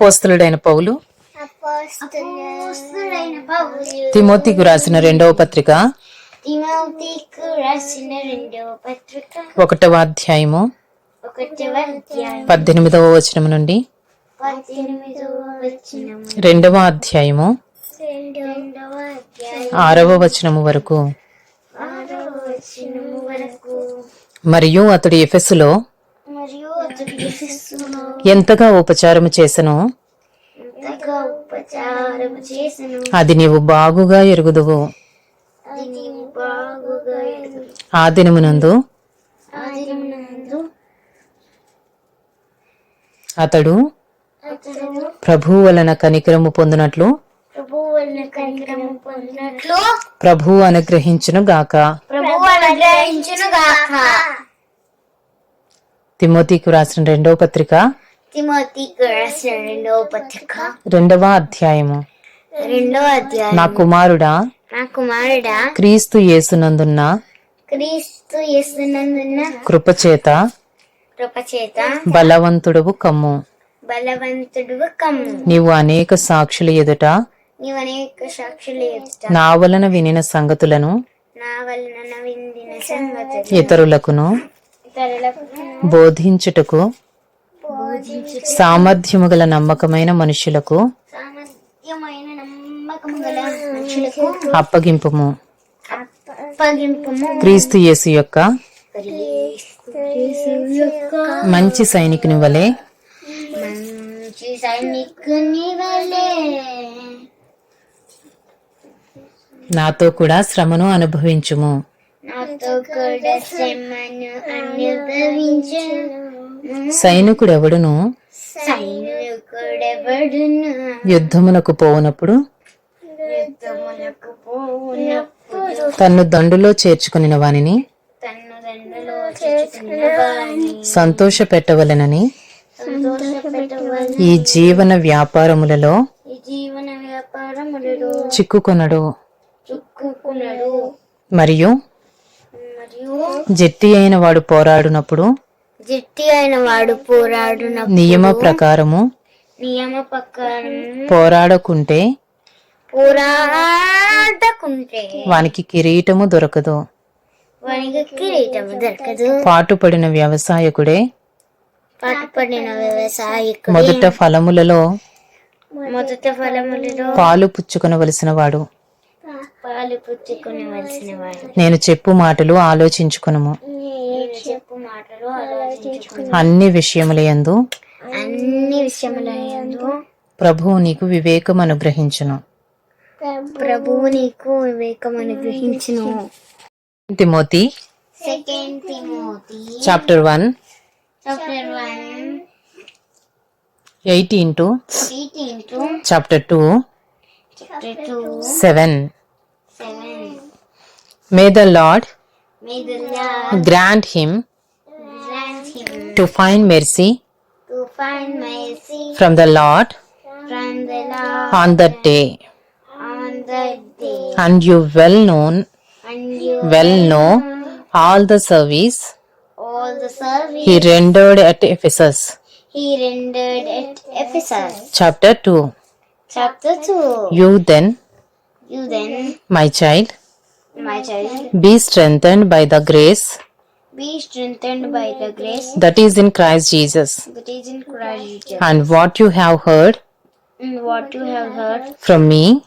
పోస్తులుడైన పౌలు. తిమోతికు రాసిన రెండవ పత్రిక. ఒకటవ అధ్యాయము. పద్దెనిమిదవ వచనం నుండి. రెండవ అధ్యాయము. ఆరవ వచనము వరకు. మరియు అతడు ఎఫెసులో ఎంతగా ఉపచారము చేసెనో? ఎంతగా ఉపచారం చేసను? అది నీవు బాగుగా ఎరుగుదువు. ఆ దినమునందు అతడు ప్రభువు వలన కనికరము పొందినట్లు ప్రభువు అనుగ్రహించును గాక. తిమోతికు రాసిన రెండవ పత్రిక రెండవ అధ్యాయము. రెండవ అధ్యాయం నా కుమారుడా నా కుమారుడా క్రీస్తు యేసునందున్న క్రీస్తు యేసునందున్న కృపచేత కృపచేత బలవంతుడవు కమ్ము. బలవంతుడు కమ్ము. నీవు అనేక సాక్షుల ఎదుట నీవు అనేక సాక్షులు ఎదుట నా వలన వినిన సంగతులను నా వలన విందిన సంగతులు ఇతరులకును ఇతరులకు బోధించుటకు బోధించు సామర్థ్యము గల నమ్మకమైన మనుషులకు అప్పగింపుము. క్రీస్తు యేసు యొక్క మంచి సైనికుని వలె మంచి సైనికుని వలె నాతో కూడా శ్రమను అనుభవించుము. నాతో కూడా శ్రమను అనుభవించు సైనికుడెవడును? యుద్ధమునకు పోవునప్పుడు? తన్ను దండులో చేర్చుకుని వానిని? సంతోష పెట్టవలెనని. ఈ జీవన వ్యాపారములలో చిక్కుకొనడు. మరియు జట్టి అయిన వాడు పోరాడునప్పుడు జట్టి అయిన వాడు పోరాడున నియమ ప్రకారము నియమ ప్రకారం పోరాడకుంటే పోరాడకుంటే వానికి కిరీటము దొరకదు. వానికి కిరీటం దొరకదు. పాటుపడిన వ్యవసాయకుడే పాటుపడిన వ్యవసాయకుడు మొదట ఫలములలో మొదట ఫలములలో పాలు పుచ్చుకొనవలసిన వాడు పాలు పుచ్చుకునవలసిన వాడు నేను చెప్పు మాటలు ఆలోచించుకునము. నేను చెప్పు మాటలు అన్ని విషయములయందు అన్ని విషయములందు ప్రభువు నీకు వివేకం అనుగ్రహించును. ప్రభువు నీకు వివేకం అనుగ్రహించును. Timothy second Timothy chapter one chapter one eighteen to eighteen to chapter two chapter two seven seven may the Lord Grant him, to find mercy, from the Lord, the on that day. On. And you well known, well know all the service, all the service he rendered at Ephesus. He rendered at Ephesus. Chapter 2. Chapter 2. You then, you then, my child, my child, be strengthened by the grace be strengthened by the grace that is in Christ Jesus. that is in Christ Jesus. And what you have heard And what you have heard from me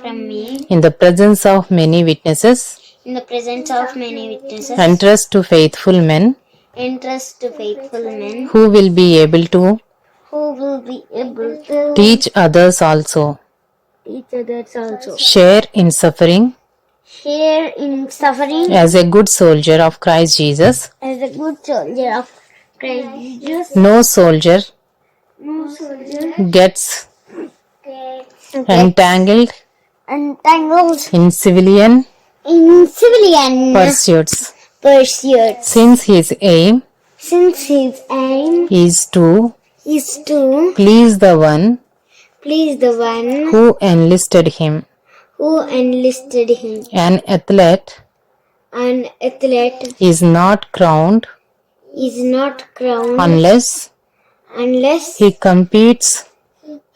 from me in the presence of many witnesses, in the presence of many witnesses, entrust to faithful men entrust to faithful men who will be able to who will be able to teach others also. teach others also. Share in suffering Share in suffering as a good soldier of Christ Jesus. as a good soldier of Christ Jesus. No soldier No soldier gets gets entangled entangled in civilian in civilian pursuits, pursuits since his aim since his aim is to is to please the one please the one who enlisted him. Who enlisted him. An athlete An athlete is not crowned is not crowned unless unless he competes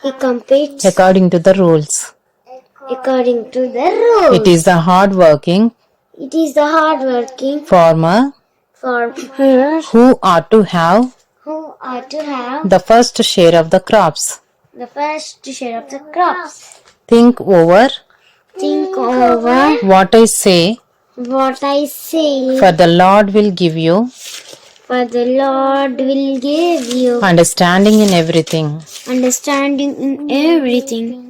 he competes according to the rules. according to the rules. It is the hard-working It is the hardworking farmer farmers who ought to have who are to have the first share of the crops. the first share of the crops. Think over Think over what I say, what I say, for the Lord will give you for the Lord will give you understanding in everything. understanding in everything.